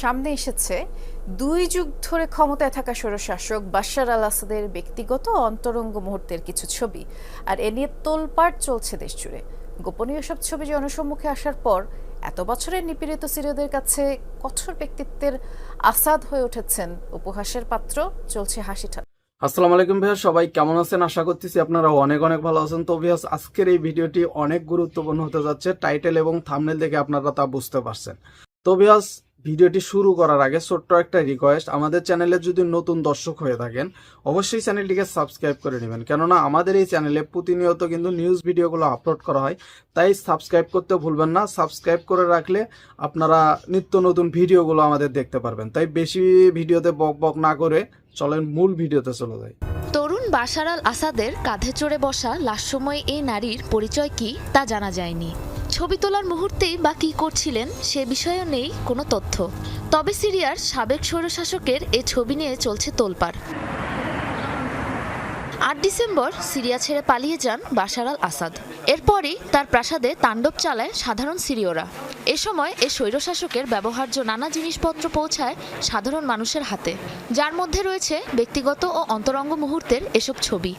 সামনে এসেছে দুই যুগ ধরে ক্ষমতায় থাকা স্বৈরশাসক বাশার আল আসাদের ব্যক্তিগত অন্তরঙ্গ মুহূর্তের কিছু ছবি। আর এ নিয়ে তোলপাড় চলছে দেশ জুড়ে। গোপনীয় সব ছবি জনসম্মুখে আসার পর, এত বছরের নিপীড়িত সিরিয়দের কাছে কঠোর ব্যক্তিত্বের আসাদ হয়ে উঠেছেন উপহাসের পাত্র, চলছে হাসি আসসালামু আলাইকুম ভাইয়া, সবাই কেমন আছেন? আশা করতেছি আপনারা অনেক অনেক ভালো আছেন। তো ভিয়াস আজকের এই ভিডিওটি অনেক গুরুত্বপূর্ণ হতে যাচ্ছে। টাইটেল এবং থামনেল দেখে আপনারা তা বুঝতে পারছেন। তো ভিয়াস ভিডিওটি শুরু করার আগে ছোট্ট একটা রিকোয়েস্ট আমাদের চ্যানেলে যদি নতুন দর্শক হয়ে থাকেন, অবশ্যই চ্যানেলটিকে সাবস্ক্রাইব করে নেবেন। কেননা আমাদের এই চ্যানেলে প্রতিনিয়ত কিন্তু নিউজ ভিডিওগুলো আপলোড করা হয়, তাই সাবস্ক্রাইব করতে ভুলবেন না। সাবস্ক্রাইব করে রাখলে আপনারা নিত্য নতুন ভিডিওগুলো আমাদের দেখতে পারবেন। তাই বেশি ভিডিওতে বক বক না করে চলেন মূল ভিডিওতে চলে তরুণ বাশার আল আসাদের কাঁধে চড়ে বসা লাশময় এই নারীর পরিচয় কি তা জানা যায়নি। ছবি তোলার মুহূর্তেই বা কী করছিলেন সে বিষয়েও নেই কোনো তথ্য। তবে সিরিয়ার সাবেক স্বৈরশাসকের এ ছবি নিয়ে চলছে তোলপাড়। আট ডিসেম্বর সিরিয়া ছেড়ে পালিয়ে যান বাশার আল আসাদ। এরপরই তার প্রাসাদে তাণ্ডব চালায় সাধারণ সিরীয়রা। এ সময় এ স্বৈরশাসকের ব্যবহার্য নানা জিনিসপত্র পৌঁছায় সাধারণ মানুষের হাতে। যার মধ্যে রয়েছে ব্যক্তিগত ও অন্তরঙ্গ মুহূর্তের এসব ছবি।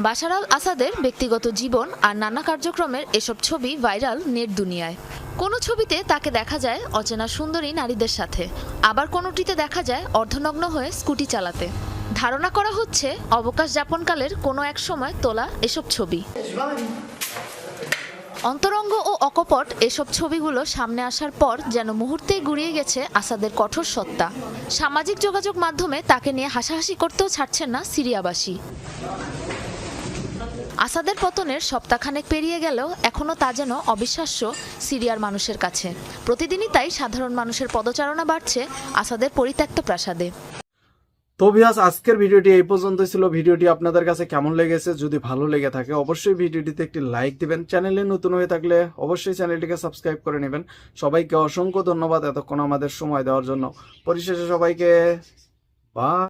বাশার আল আসাদের ব্যক্তিগত জীবন আর নানা কার্যক্রমের এসব ছবি ভাইরাল নেট দুনিয়ায়। কোনো ছবিতে তাকে দেখা যায় অচেনা সুন্দরী নারীদের সাথে। আবার কোনোটিতে দেখা যায় অর্ধনগ্ন হয়ে স্কুটি চালাতে। ধারণা করা হচ্ছে অবকাশ যাপনকালের কোনো এক সময় তোলা এসব ছবি। অন্তরঙ্গ ও অকপট এসব ছবিগুলো সামনে আসার পর যেন মুহূর্তেই গুড়িয়ে গেছে আসাদের কঠোর সত্তা। সামাজিক যোগাযোগ মাধ্যমে তাকে নিয়ে হাসাহাসি করতেও ছাড়ছেন না সিরিয়াবাসী। আসাদের পতনের সপ্তাহখানেক পেরিয়ে গেলেও এখনও তা যেন অবিশ্বাস্য সিরিয়ার মানুষের কাছে। প্রতিদিনই তাই সাধারণ মানুষের পদচারণা বাড়ছে আসাদের পরিত্যক্ত প্রাসাদে। তো ভিয়াস আজকের ভিডিওটি এই পর্যন্তই ছিল। ভিডিওটি আপনাদের কাছে কেমন লেগেছে? যদি ভালো লেগে থাকে, অবশ্যই ভিডিওটিতে একটি লাইক দিবেন। চ্যানেলে নতুন হয়ে থাকলে অবশ্যই চ্যানেলটিকে সাবস্ক্রাইব করে নেবেন। সবাইকে অসংখ্য ধন্যবাদ এতক্ষণ আমাদের সময় দেওয়ার জন্য। পরিশেষে সবাইকে, বা